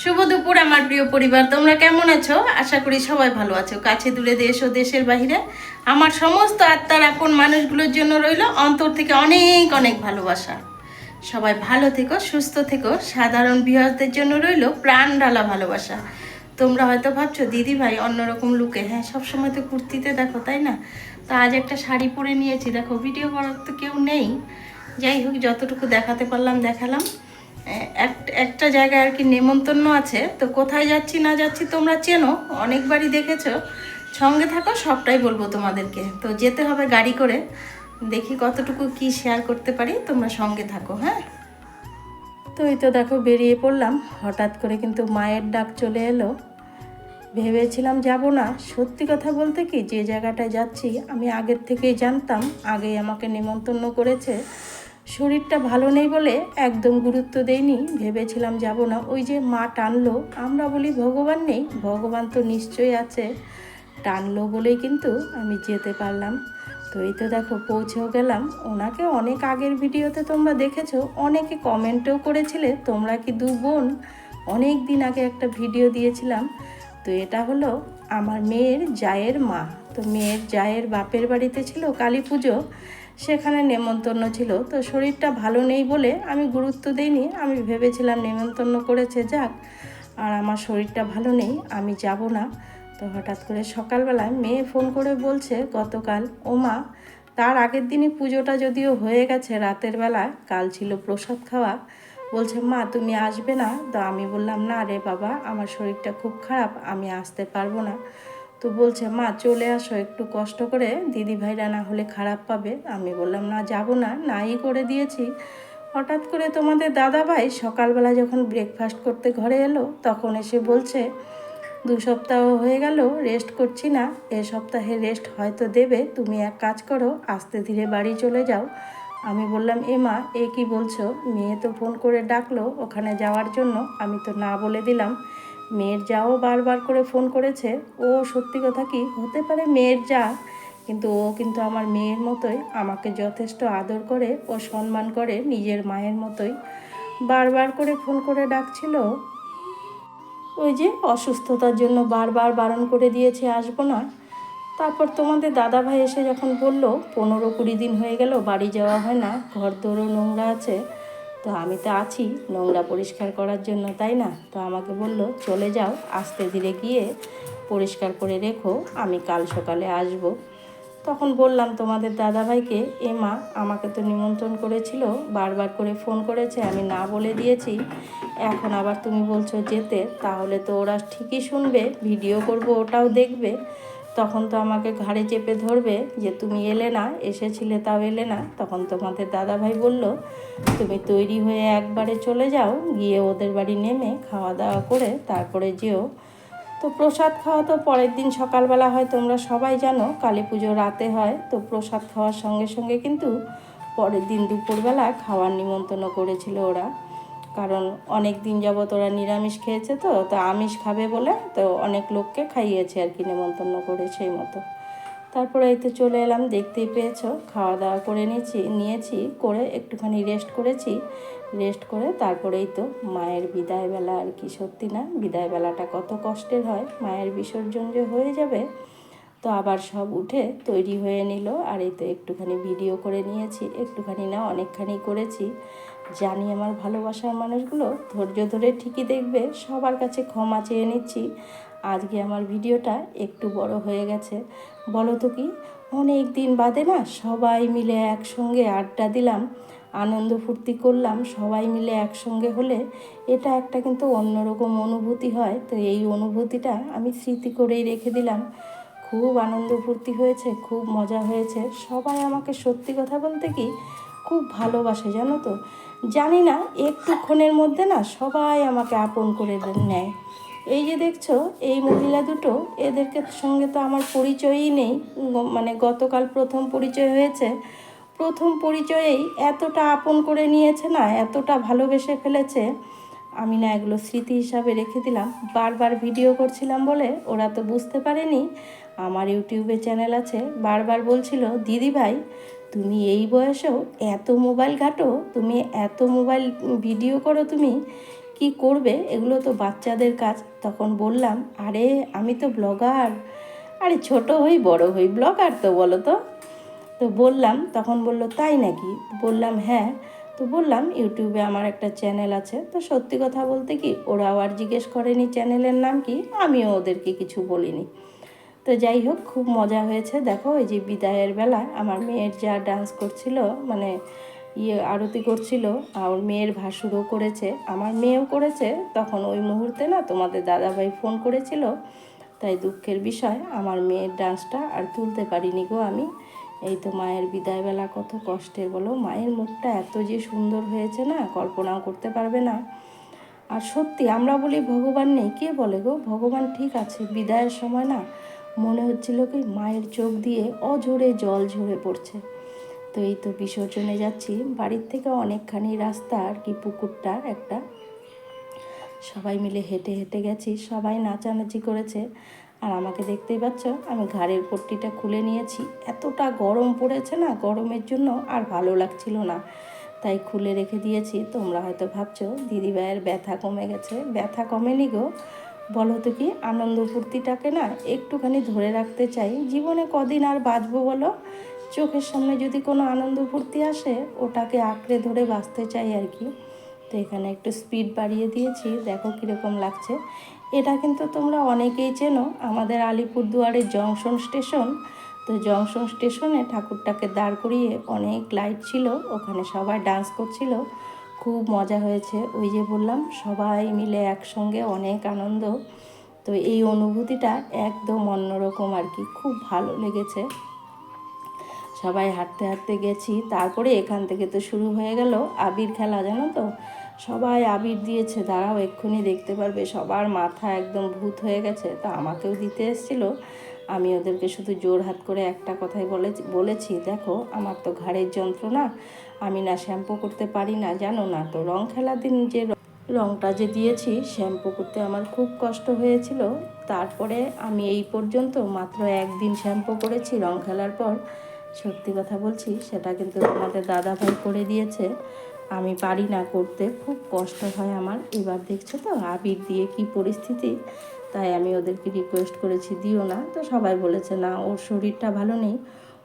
শুভ দুপুর আমার প্রিয় পরিবার। তোমরা কেমন আছো? আশা করি সবাই ভালো আছো। কাছে দূরে দেশ ও দেশের বাইরে আমার সমস্ত আত্মার আপন মানুষগুলোর জন্য রইল অন্তর থেকে অনেক অনেক ভালোবাসা। সবাই ভালো থেকো, সুস্থ থেকো। সাধারণ বিহারদের জন্য রইল প্রাণ ঢালা ভালোবাসা। তোমরা হয়তো ভাবছ, দিদি ভাই, অন্যরকম লুকে। হ্যাঁ সবসময় তো কুর্তিতে দেখো, তাই না? তো আজ একটা শাড়ি পরে নিয়েছি। দেখো ভিডিও করার তো কেউ নেই। যাই হোক, যতটুকু দেখাতে পারলাম, দেখালাম। একটা জায়গায় আর কি নেমন্তন্ন আছে। তো কোথায় যাচ্ছি, না যাচ্ছি তোমরা চেনো, অনেকবারই দেখেছ। সঙ্গে থাকো, সবটাই বলব তোমাদেরকে। তো যেতে হবে গাড়ি করে। দেখি কতটুকু কি শেয়ার করতে পারি, তোমরা সঙ্গে থাকো হ্যাঁ? তো এই তো দেখো, বেরিয়ে পড়লাম। হঠাৎ করে কিন্তু মায়ের ডাক চলে এলো। ভেবেছিলাম যাব না। সত্যি কথা বলতে কি, যে জায়গাটায় যাচ্ছি, আমি আগের থেকেই জানতাম, আগেই আমাকে নিমন্ত্রণ করেছে। শরীরটা ভালো নেই বলে একদম গুরুত্ব দেইনি, ভেবেছিলাম যাব না। ওই যে মা টানলো, আমরা বলি ভগবান নেই, ভগবান তো নিশ্চয়ই আছে। টানলো বলেই কিন্তু আমি যেতে পারলাম। তো এই তো দেখো, পৌঁছেও গেলাম। ওনাকে অনেক আগের ভিডিওতে তোমরা দেখেছ, অনেকে কমেন্টও করেছিলে, তোমরা কি দু বোন? অনেক দিন আগে একটা ভিডিও দিয়েছিলাম। তো এটা হলো আমার মেয়ের জায়ের মা। তো মেয়ের জায়ের বাপের বাড়িতে ছিল কালী পুজো। সেখানে নেমন্তন্ন ছিল। তো শরীরটা ভালো নেই বলে আমি গুরুত্ব দিইনি। আমি ভেবেছিলাম নেমন্তন্ন করেছে যাক, আর আমার শরীরটা ভালো নেই, আমি যাব না। তো হঠাৎ করে সকালবেলায় মেয়ে ফোন করে বলছে, গতকাল, ও মা, তার আগের দিনই পুজোটা যদিও হয়ে গেছে, রাতের বেলা কাল ছিল প্রসাদ খাওয়া। বলছে, মা, তুমি আসবে না? তো আমি বললাম, না রে বাবা, আমার শরীরটা খুব খারাপ, আমি আসতে পারব না। তো বলছে, মা, চলে আসো, একটু কষ্ট করে। দিদি ভাইরা না হলে খারাপ পাবে। আমি বললাম, না, যাব না, নাই করে দিয়েছি। হঠাৎ করে তোমাদের দাদা ভাই সকালবেলা যখন ব্রেকফাস্ট করতে ঘরে এলো, তখন এসে বলছে, দু সপ্তাহ হয়ে গেল রেস্ট করছি না। এ সপ্তাহে রেস্ট হয়তো দেবে। তুমি এক কাজ করো, আস্তে ধীরে বাড়ি চলে যাও। আমি বললাম, এ মা, এ কি বলছো? মেয়ে তো ফোন করে ডাকলো, ওখানে যাওয়ার জন্য। আমি তো না বলে দিলাম। মেয়ের যাও বারবার করে ফোন করেছে। ও সত্যি কথা কি, হতে পারে মেয়ের যা কিন্তু ও কিন্তু আমার মেয়ের মতোই, আমাকে যথেষ্ট আদর করে ও সম্মান করে নিজের মায়ের মতোই। বারবার করে ফোন করে ডাকছিল। ওই যে অসুস্থতার জন্য বারবার বারণ করে দিয়েছে, আসব না। তারপর তোমাদের দাদা ভাই এসে যখন বলল, পনেরো কুড়ি দিন হয়ে গেল, বাড়ি যাওয়া হয় না ঘর দৌড়ও নোংরা আছে। তো আমি তো আছি নোংরা পরিষ্কার করার জন্য, তাই না? তো আমাকে বলল, চলে যাও, আস্তে ধীরে গিয়ে পরিষ্কার করে রেখো, আমি কাল সকালে আসব। তখন বললাম, তোমাদের দাদাভাইকে, এ মা, আমাকে তো নিমন্ত্রণ করেছিল, বারবার করে ফোন করেছে, আমি না বলে দিয়েছি। এখন আবার তুমি বলছো যেতে, তাহলে তো ওরা ঠিকই শুনবে, ভিডিও করব, ওটাও দেখবে। তখন তো আমাকে ঘাড়ে চেপে ধরবে যে তুমি এলে না, এসেছিলে তাও এলে না। তখন তোমাদের দাদাভাই বলল, তুমি তৈরি হয়ে একবারে চলে যাও, গিয়ে ওদের বাড়ি নেমে খাওয়া দাওয়া করে তারপরে যেও। তো প্রসাদ খাওয়া তো পরের দিন সকালবেলা হয়, তোমরা সবাই জানো, কালী পুজো রাতে হয়। তো প্রসাদ খাওয়ার সঙ্গে সঙ্গে কিন্তু পরের দিন দুপুরবেলা খাওয়ার নিমন্ত্রণ করেছিল ওরা। কারণ অনেক দিন যাবত ওরা নিরামিষ খেয়েছে তো তো আমিষ খাবে বলে তো অনেক লোককে খাইয়েছে আর কি নেমন্তন্ন করে সেই মতো। তারপরে এই তো চলে এলাম, দেখতেই পেয়েছ, খাওয়া দাওয়া করে নিয়েছি নিয়েছি, করে একটুখানি রেস্ট করেছি। রেস্ট করে তারপরেই তো মায়ের বিদায়বেলা আর কি, সত্যি না? বিদায়বেলাটা কত কষ্টের হয়, মায়ের বিসর্জন যে হয়ে যাবে, তো আবার সব উঠে তৈরি হয়ে নিল। আর এই তো একটুখানি ভিডিও করে নিয়েছি, একটুখানি না অনেকখানি করেছি। জানি আমার ভালোবাসার মানুষগুলো ধৈর্য ধরে ঠিকই দেখবে, সবার কাছে ক্ষমা চেয়ে নিচ্ছি। আজকে আমার ভিডিওটা একটু বড় হয়ে গেছে। বলো তো কি, অনেক দিন বাদে না সবাই মিলে একসঙ্গে আড্ডা দিলাম, আনন্দ ফুর্তি করলাম, সবাই মিলে একসঙ্গে হলে এটা একটা কিন্তু অন্যরকম অনুভূতি হয়। তো এই অনুভূতিটা আমি স্মৃতি করেই রেখে দিলাম। খুব আনন্দ ফুর্তি হয়েছে, খুব মজা হয়েছে। সবাই আমাকে সত্যি কথা বলতে কি, খুব ভালোবাসে জানো তো। জানি না একটুক্ষণের মধ্যে না সবাই আমাকে আপন করে নেয়। এই যে দেখছ, এই মহিলা দুটো, এদেরকে সঙ্গে তো আমার পরিচয়ই নেই। মানে গতকাল প্রথম পরিচয় হয়েছে। প্রথম পরিচয়েই এতটা আপন করে নিয়েছে না, এতটা ভালোবেসে ফেলেছে। আমি না এগুলো স্মৃতি হিসাবে রেখে দিলাম। বারবার ভিডিও করছিলাম বলে ওরা তো বুঝতে পারেনি। আমার ইউটিউবে চ্যানেল আছে। বারবার বলছিল, দিদি ভাই তুমি এই বয়সেও এত মোবাইল ঘাটো, তুমি এত মোবাইল ভিডিও করো তুমি, কি করবে? এগুলো তো বাচ্চাদের কাজ। তখন বললাম, আরে, আমি তো ব্লগার। আরে, ছোট হই, বড় হই, ব্লগার তো বলো তো? তো বললাম, তখন বলল, তাই নাকি? বললাম হ্যাঁ। তো বললাম, ইউটিউবে আমার একটা চ্যানেল আছে। তো সত্যি কথা বলতে কি, ওরাও আর জিজ্ঞেস করেনি চ্যানেলের নাম কি, আমিও ওদেরকে কিছু বলিনি। তো যাই হোক, খুব মজা হয়েছে। দেখো, এই যে বিদায়ের বেলা আমার মেয়ের যা ডান্স করছিল মানে ইয়ে আরতি করছিল, আর মেয়ের ভাসুরও করেছে। আমার মেয়েও করেছে, তখন ওই মুহূর্তে না তোমাদের দাদাভাই ফোন করেছিল। তাই দুঃখের বিষয়, আমার মেয়ের ডান্সটা আর তুলতে পারিনি গো আমি। এই তো মায়ের বিদায়বেলা, কত কষ্টের বলো। মায়ের মুখটা এত যে সুন্দর হয়েছে না, কল্পনাও করতে পারবে না। আর সত্যি, আমরা বলি ভগবান নেই, কে বলে গো? ভগবান ঠিক আছে, বিদায়ের সময় না মনে হচ্ছিল কি মায়ের চোখ দিয়ে অঝরে জল ঝরে পড়ছে। তো এই তো বিসর্জনে যাচ্ছি। বাড়ির থেকে অনেকখানি রাস্তা আর কি পুকুরটা একটা। সবাই মিলে হেঁটে হেঁটে গেছি। সবাই নাচানাচি করেছে। আর আমাকে দেখতেই পাচ্ছ, আমি ঘাড়ের পট্টিটা খুলে নিয়েছি। এতটা গরম পড়েছে না, গরমের জন্য আর ভালো লাগছিল না। তাই খুলে রেখে দিয়েছি। তোমরা হয়তো ভাবছ, দিদিভাইয়ের ব্যথা কমে গেছে। ব্যথা কমেনি গো। বলো তো কি, আনন্দ ফুর্তিটাকে না একটুখানি ধরে রাখতে চাই। জীবনে কদিন আর বাঁচবো বলো? চোখের সামনে যদি কোনো আনন্দ ফুর্তি আসে, ওটাকে আঁকড়ে ধরে বাঁচতে চাই আর কি। তো এখানে একটু স্পিড বাড়িয়ে দিয়েছি, দেখো কীরকম লাগছে। এটা কিন্তু তোমরা অনেকেই চেনো, আমাদের আলিপুরদুয়ারের জংশন স্টেশন। তো জংশন স্টেশনে ঠাকুরটাকে দাঁড় করিয়ে অনেক লাইট ছিল, ওখানে সবাই ডান্স করছিল। খুব মজা হয়েছে। ওই যে বললাম, সবাই মিলে একসঙ্গে অনেক আনন্দ। তো এই অনুভূতিটা একদম অন্যরকম আর কি, খুব ভালো লেগেছে। সবাই হাঁটতে হাঁটতে গেছি, তারপরে এখান থেকে তো শুরু হয়ে গেল আবির খেলা, জানো তো? সবাই আবির দিয়েছে, দাঁড়াও এক্ষুনি দেখতে পারবে, সবার মাথা একদম ভূত হয়ে গেছে। তা আমাকেও দিতে এসেছিল আমি ওদেরকে শুধু জোর হাত করে একটা কথাই বলে বলেছি, দেখো, আমার তো ঘাড়ের যন্ত্রণা। আমি না শ্যাম্পু করতে পারি না, জানো না তো। রং খেলার দিন যে রংটা যে দিয়েছি, শ্যাম্পু করতে আমার খুব কষ্ট হয়েছিল। তারপরে আমি এই পর্যন্ত মাত্র একদিন শ্যাম্পু করেছি রং খেলার পর। সত্যি কথা বলছি, সেটা কিন্তু তোমাদের দাদা ভাই করে দিয়েছে। আমি পারি না করতে, খুব কষ্ট হয় আমার। এবার দেখছ তো, আবির দিয়ে কি পরিস্থিতি। তাই আমি ওদেরকে রিকোয়েস্ট করেছি, দিও না। তো সবাই বলেছে, না, ওর শরীরটা ভালো নেই।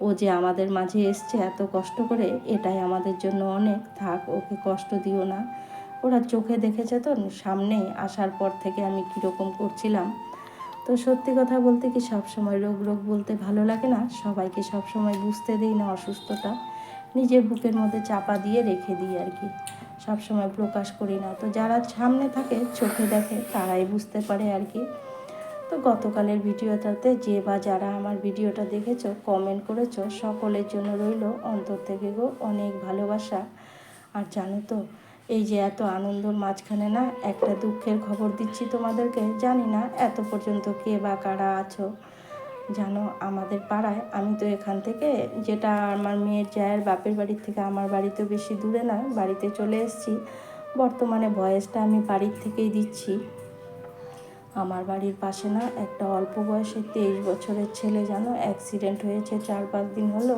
ও যে আমাদের মাঝে এসছে এত কষ্ট করে, এটাই আমাদের জন্য অনেক। থাক, ওকে কষ্ট দিও না। ওরা চোখে দেখেছে তো সামনে আসার পর থেকে আমি কীরকম করছিলাম। তো সত্যি কথা বলতে কি, সবসময় রোগ রোগ বলতে ভালো লাগে না। সবাইকে সবসময় বুঝতে দিই না অসুস্থতা। নিজের বুকের মধ্যে চাপা দিয়ে রেখে দিই আর কি। সবসময় প্রকাশ করি না। তো যারা সামনে থাকে, চোখে দেখে, তারাই বুঝতে পারে আর কি। তো গতকালের ভিডিওটাতে যে বা যারা আমার ভিডিওটা দেখেছ কমেন্ট করেছ, সকলের জন্য রইল অন্তর থেকে গো অনেক ভালোবাসা। আর জানো তো, এই যে এত আনন্দর মাঝখানে না একটা দুঃখের খবর দিচ্ছি তোমাদেরকে। জানি না এত পর্যন্ত কে বা কারা আছো। জানো, আমাদের পাড়ায় আমি তো এখান থেকে যেটা আমার মেয়ের জায়ের বাপের বাড়ির থেকে আমার বাড়ি তো বেশি দূরে নয় বাড়িতে চলে এসেছি। বর্তমানে ভয়েসটা আমি বাড়ির থেকেই দিচ্ছি। আমার বাড়ির পাশে না একটা অল্প বয়সের তেইশ বছরের ছেলে, জানো অ্যাক্সিডেন্ট হয়েছে, চার পাঁচ দিন হলো।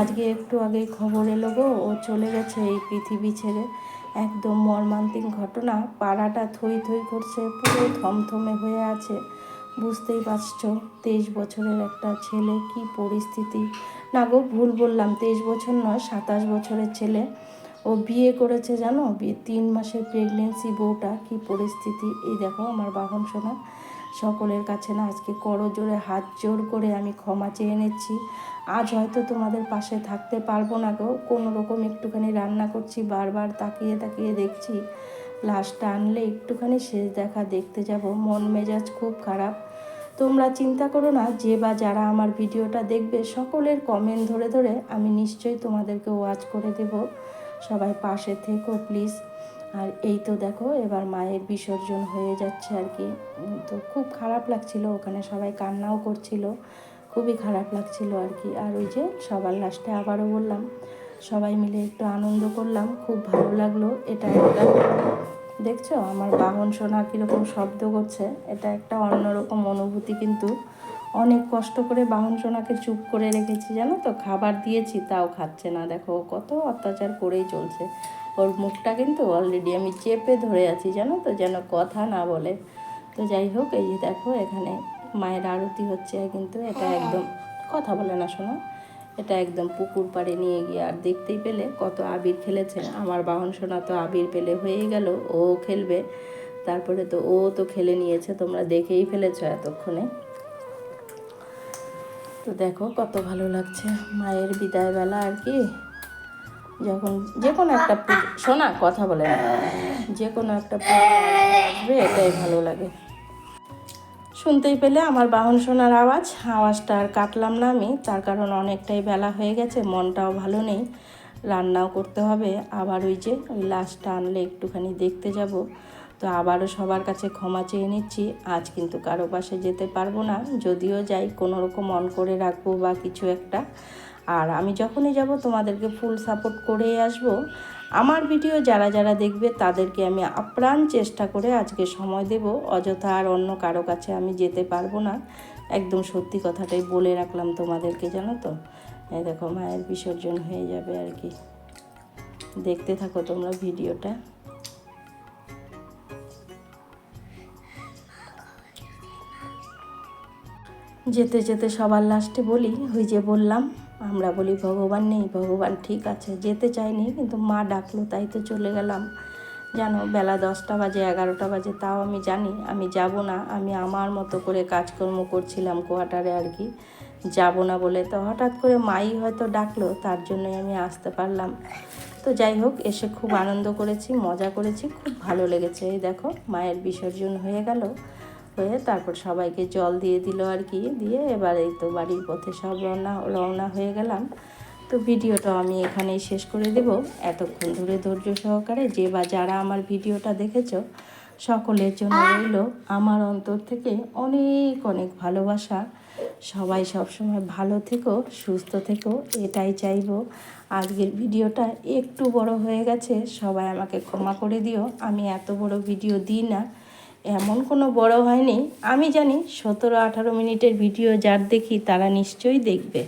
আজকে একটু আগে খবর এলো গো, ও চলে গেছে এই পৃথিবী ছেড়ে। একদম মর্মান্তিক ঘটনা, পাড়াটা থই থই করছে, পুরো থমথমে হয়ে আছে। বুঝতেই পারছ, তেইশ বছরের একটা ছেলে কি পরিস্থিতি? না গো, ভুল বললাম, তেইশ বছর নয়, সাতাশ বছরের ছেলে। ও বিয়ে করেছে জানো? বিয়ে, তিন মাসের প্রেগনেন্সি বউটা, কি পরিস্থিতি? এই দেখো আমার বাহন সোনা, সকলের কাছে না আজকে করো জোরে হাত জোর করে আমি ক্ষমা চেয়ে নিচ্ছি। আজ হয়তো তোমাদের পাশে থাকতে পারব না গো, কোনো রকম একটুখানি রান্না করছি, বারবার তাকিয়ে তাকিয়ে দেখছি। লাশটা আনলে একটুখানি শেষ দেখা দেখতে যাব। মন মেজাজ খুব খারাপ। তোমরা চিন্তা করো না, যে বা যারা আমার ভিডিওটা দেখবে সকলের কমেন্ট ধরে ধরে আমি নিশ্চয়ই তোমাদেরকে ওয়াচ করে দেব। সবাই পাশে থেকো প্লিজ আর এই তো দেখো, এবার মায়ের বিসর্জন হয়ে যাচ্ছে আর কি। তো খুব খারাপ লাগছিল, ওখানে সবাই কান্নাও করছিল। খুবই খারাপ লাগছিল আর কি। আর ওই যে সবার লাস্টে আবারও বললাম সবাই মিলে একটু আনন্দ করলাম, খুব ভালো লাগল। এটা একটা, দেখছ? আমার বাহন শোনা কীরকম শব্দ করছে। এটা একটা অন্যরকম অনুভূতি কিন্তু। অনেক কষ্ট করে বাহন সোনাকে চুপ করে রেখেছি, জানো তো? খাবার দিয়েছি, তাও খাচ্ছে না। দেখো কত অত্যাচার করেই চলছে। ওর মুখটা কিন্তু অলরেডি আমি চেপে ধরে আছি, জানো তো? যেন কথা না বলে। তো যাই হোক, এই যে দেখো, এখানে মায়ের আরতি হচ্ছে কিন্তু এটা একদম কথা বলে না, শোনো। এটা একদম পুকুর পাড়ে নিয়ে গিয়ে আর দেখতেই পেলে কত আবির খেলেছে আমার বাহন সোনা তো আবির পেলে হয়ে গেল, ও খেলবে। তারপরে তো ও তো খেলে নিয়েছে, তোমরা দেখেই ফেলেছো এতক্ষণে। তো দেখো কত ভালো লাগছে, মায়ের বিদায় বেলা আর কি। যখন যে কোনো একটা শোনা কথা বলে যে কোনো একটা আসবে, এটাই ভালো লাগে। শুনতেই পেলে আমার বাহন শোনার আওয়াজ। আওয়াজটা আর কাটলাম না আমি, তার কারণ অনেকটাই বেলা হয়ে গেছে, মনটাও ভালো নেই। রান্নাও করতে হবে, আবার ওই যে ওই লাশটা আনলে একটুখানি দেখতে যাব। তো আবারও সবার কাছে ক্ষমা চেয়ে নিচ্ছি, আজ কিন্তু কারও পাশে যেতে পারব না, যদিও যাই কোনো রকম অন করে রাখব বা কিছু একটা। আর আমি যখনই যাব, তোমাদেরকে ফুল সাপোর্ট করেই আসব। আমার ভিডিও যারা যারা দেখবে তাদেরকে আমি আপ্রাণ চেষ্টা করে আজকে সময় দেব। অযথা আর অন্য কারও কাছে আমি যেতে পারব না। একদম সত্যি কথাটাই বলে রাখলাম তোমাদেরকে, জানো তো? এই দেখো, মায়ের বিসর্জন হয়ে যাবে আর কি। দেখতে থাকো তোমরা ভিডিওটা। যেতে যেতে সবার লাস্টে বলি, ওই যে বললাম আমরা বলি, ভগবান নেই, ভগবান ঠিক আছে। যেতে চাইনি, কিন্তু মা ডাকলো, তাই তো চলে গেলাম। জানো বেলা দশটা বাজে, এগারোটা বাজে, তাও আমি জানি, আমি যাব না। আমি আমার মতো করে কাজকর্ম করছিলাম কোয়ার্টারে আর কি। যাব না বলে তো হঠাৎ করে মাই হয়তো ডাকলো, তার জন্যই আমি আসতে পারলাম। তো যাই হোক, এসে খুব আনন্দ করেছি, মজা করেছি, খুব ভালো লেগেছে। এই দেখো, মায়ের বিসর্জন হয়ে গেল। হয়ে তারপর সবাইকে জল দিয়ে দিল আর কি। দিয়ে এবার এই তো বাড়ির পথে সব রওনা রওনা হয়ে গেলাম। তো ভিডিওটা আমি এখানেই শেষ করে দেব। এতক্ষণ ধরে ধৈর্য সহকারে যে বা যারা আমার ভিডিওটা দেখেছ, সকলের জন্য রইল আমার অন্তর থেকে অনেক অনেক ভালোবাসা। সবাই সবসময় ভালো থেকো, সুস্থ থেকো, এটাই চাইব। আজকের ভিডিওটা একটু বড় হয়ে গেছে, সবাই আমাকে ক্ষমা করে দিও। আমি এত বড় ভিডিও দিই না। এমন কোনো বড় হয়নি। আমি জানি সতেরো আঠারো মিনিটের ভিডিও যার দেখি তারা নিশ্চয়ই দেখবে।